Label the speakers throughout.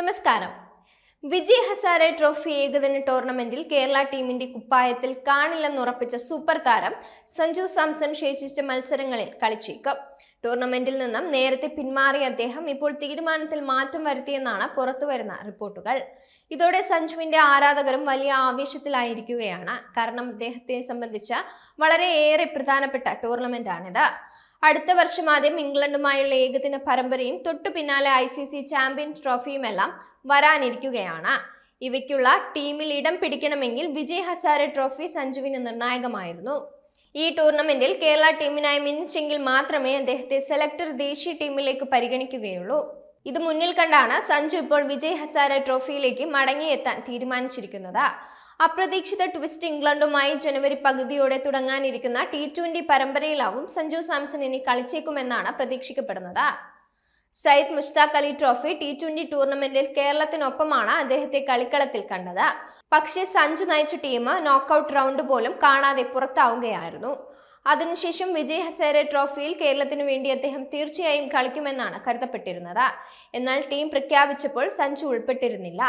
Speaker 1: നമസ്കാരം. വിജയ് ഹസാരെ ട്രോഫി ഏകദിന ടൂർണമെന്റിൽ കേരള ടീമിന്റെ കുപ്പായത്തിൽ കാണില്ലെന്ന് ഉറപ്പിച്ച സൂപ്പർ താരം സഞ്ജു സാംസൺ ശേഷിച്ച മത്സരങ്ങളിൽ കളിച്ചേക്കും. ടൂർണമെന്റിൽ നിന്നും നേരത്തെ പിന്മാറിയ അദ്ദേഹം ഇപ്പോൾ തീരുമാനത്തിൽ മാറ്റം വരുത്തിയെന്നാണ് പുറത്തുവരുന്ന റിപ്പോർട്ടുകൾ. ഇതോടെ സഞ്ജുവിന്റെ ആരാധകരും വലിയ ആവേശത്തിലായിരിക്കുകയാണ്. കാരണം അദ്ദേഹത്തെ സംബന്ധിച്ച വളരെയേറെ പ്രധാനപ്പെട്ട ടൂർണമെന്റാണിത്. അടുത്ത വർഷം ആദ്യം ഇംഗ്ലണ്ടുമായുള്ള ഏകദിന പരമ്പരയും തൊട്ടു പിന്നാലെ ഐ സി സി ചാമ്പ്യൻ ട്രോഫിയുമെല്ലാം വരാനിരിക്കുകയാണ്. ഇവയ്ക്കുള്ള ടീമിൽ ഇടം പിടിക്കണമെങ്കിൽ വിജയ് ഹസാരെ ട്രോഫി സഞ്ജുവിന് നിർണായകമായിരുന്നു. ഈ ടൂർണമെന്റിൽ കേരള ടീമിനായി മിന്നിച്ചെങ്കിൽ മാത്രമേ അദ്ദേഹത്തെ സെലക്ടർ ദേശീയ ടീമിലേക്ക് പരിഗണിക്കുകയുള്ളൂ. ഇത് മുന്നിൽ കണ്ടാണ് സഞ്ജു ഇപ്പോൾ വിജയ് ഹസാര ട്രോഫിയിലേക്ക് മടങ്ങിയെത്താൻ തീരുമാനിച്ചിരിക്കുന്നത്. അപ്രതീക്ഷിത ട്വിസ്റ്റ് ഇംഗ്ലണ്ടുമായി ജനുവരി പകുതിയോടെ തുടങ്ങാനിരിക്കുന്ന ടി ട്വന്റി പരമ്പരയിലാവും സഞ്ജു സാംസൺ ഇനി കളിച്ചേക്കുമെന്നാണ് പ്രതീക്ഷിക്കപ്പെടുന്നത്. Syed Mushtaq Ali trophy T twenty ടൂർണമെന്റിൽ കേരളത്തിനൊപ്പമാണ് അദ്ദേഹത്തെ കളിക്കളത്തിൽ കണ്ടത്. പക്ഷേ സഞ്ജു നയിച്ച ടീം നോക്കൌട്ട് റൗണ്ട് പോലും കാണാതെ പുറത്താവുകയായിരുന്നു. അതിനുശേഷം വിജയ് ഹസേരെ ട്രോഫിയിൽ കേരളത്തിനു വേണ്ടി അദ്ദേഹം തീർച്ചയായും കളിക്കുമെന്നാണ് കരുതപ്പെട്ടിരുന്നത്. എന്നാൽ ടീം പ്രഖ്യാപിച്ചപ്പോൾ സഞ്ജു ഉൾപ്പെട്ടിരുന്നില്ല.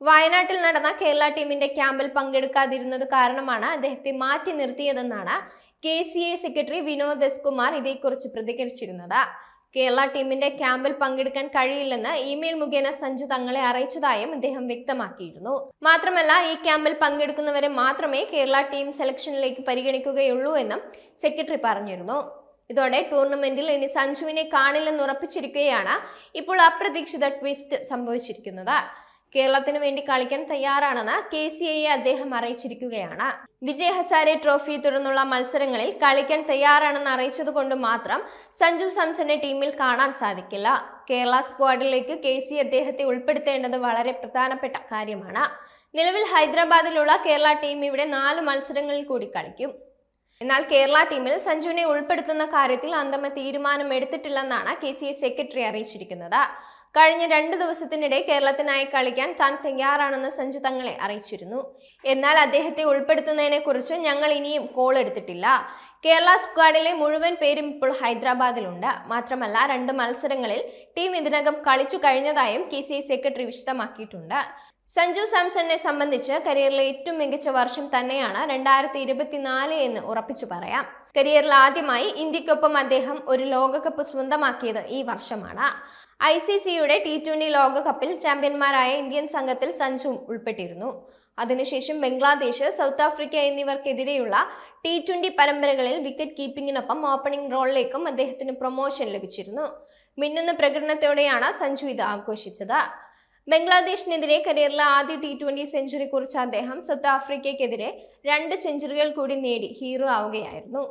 Speaker 1: വയനാട്ടിൽ നടന്ന കേരള ടീമിന്റെ ക്യാമ്പിൽ പങ്കെടുക്കാതിരുന്നത് കാരണമാണ് അദ്ദേഹത്തെ മാറ്റി നിർത്തിയതെന്നാണ് K C A secretary Vinod S Kumar ഇതേക്കുറിച്ച് പ്രതികരിച്ചിരുന്നത്. കേരള ടീമിന്റെ ക്യാമ്പിൽ പങ്കെടുക്കാൻ കഴിയില്ലെന്ന് ഇമെയിൽ മുഖേന സഞ്ജു തങ്ങളെ അറിയിച്ചതായും അദ്ദേഹം വ്യക്തമാക്കിയിരുന്നു. മാത്രമല്ല ഈ ക്യാമ്പിൽ പങ്കെടുക്കുന്നവരെ മാത്രമേ കേരള ടീം സെലക്ഷനിലേക്ക് പരിഗണിക്കുകയുള്ളൂ എന്നും സെക്രട്ടറി പറഞ്ഞിരുന്നു. ഇതോടെ ടൂർണമെന്റിൽ ഇനി സഞ്ജുവിനെ കാണില്ലെന്ന് ഉറപ്പിച്ചിരിക്കുകയാണ് ഇപ്പോൾ അപ്രതീക്ഷിത ട്വിസ്റ്റ് സംഭവിച്ചിരിക്കുന്നത്. കേരളത്തിന് വേണ്ടി കളിക്കാൻ തയ്യാറാണെന്ന് കെ സി ഐയെ അദ്ദേഹം അറിയിച്ചിരിക്കുകയാണ്. വിജയ് ഹസാരെ ട്രോഫി തുടർന്നുള്ള മത്സരങ്ങളിൽ കളിക്കാൻ തയ്യാറാണെന്ന് അറിയിച്ചതുകൊണ്ട് മാത്രം സഞ്ജു സാംസന്റെ ടീമിൽ കാണാൻ സാധിക്കില്ല. കേരള സ്ക്വാഡിലേക്ക് കെ സി അദ്ദേഹത്തെ ഉൾപ്പെടുത്തേണ്ടത് വളരെ പ്രധാനപ്പെട്ട കാര്യമാണ്. നിലവിൽ ഹൈദരാബാദിലുള്ള കേരള ടീം ഇവിടെ നാല് മത്സരങ്ങളിൽ കൂടി കളിക്കും. എന്നാൽ കേരള ടീമിൽ സഞ്ജുവിനെ ഉൾപ്പെടുത്തുന്ന കാര്യത്തിൽ അന്തമ തീരുമാനം എടുത്തിട്ടില്ലെന്നാണ് കെ സി ഐ സെക്രട്ടറി അറിയിച്ചിരിക്കുന്നത്. കഴിഞ്ഞ രണ്ട് ദിവസത്തിനിടെ കേരളത്തിനായി കളിക്കാൻ താൻ തയ്യാറാണെന്ന് സഞ്ജു തങ്ങളെ അറിയിച്ചിരുന്നു. എന്നാൽ അദ്ദേഹത്തെ ഉൾപ്പെടുത്തുന്നതിനെ കുറിച്ച് ഞങ്ങൾ ഇനിയും കോൾ എടുത്തിട്ടില്ല. കേരള സ്ക്വാഡിലെ മുഴുവൻ പേരും ഇപ്പോൾ ഹൈദരാബാദിലുണ്ട്. മാത്രമല്ല രണ്ട് മത്സരങ്ങളിൽ ടീം ഇതിനകം കളിച്ചു കഴിഞ്ഞതായും കെ സെക്രട്ടറി വിശദമാക്കിയിട്ടുണ്ട്. സഞ്ജു സാംസണിനെ സംബന്ധിച്ച് കരിയറിലെ ഏറ്റവും മികച്ച വർഷം തന്നെയാണ് രണ്ടായിരത്തി എന്ന് ഉറപ്പിച്ചു പറയാം. കരിയറിൽ ആദ്യമായി ഇന്ത്യക്കൊപ്പം അദ്ദേഹം ഒരു ലോകകപ്പ് സ്വന്തമാക്കിയത് ഈ വർഷമാണ്. ഐ സി സിയുടെ ടി ട്വന്റി ലോകകപ്പിൽ ചാമ്പ്യന്മാരായ ഇന്ത്യൻ സംഘത്തിൽ സഞ്ജുവും ഉൾപ്പെട്ടിരുന്നു. അതിനുശേഷം ബംഗ്ലാദേശ് സൗത്ത് ആഫ്രിക്ക എന്നിവർക്കെതിരെയുള്ള ടി ട്വന്റി പരമ്പരകളിൽ വിക്കറ്റ് കീപ്പിങ്ങിനൊപ്പം ഓപ്പണിംഗ് റോളിലേക്കും അദ്ദേഹത്തിന് പ്രൊമോഷൻ ലഭിച്ചിരുന്നു. മിന്നുന്ന പ്രകടനത്തോടെയാണ് സഞ്ജു ഇത് ആഘോഷിച്ചത്. ബംഗ്ലാദേശിനെതിരെ കരിയറിലെ ആദ്യ ടി ട്വന്റി സെഞ്ചുറി കുറിച്ച അദ്ദേഹം സൗത്ത് ആഫ്രിക്കയ്ക്കെതിരെ രണ്ട് സെഞ്ചുറികൾ കൂടി നേടി ഹീറോ ആവുകയായിരുന്നു.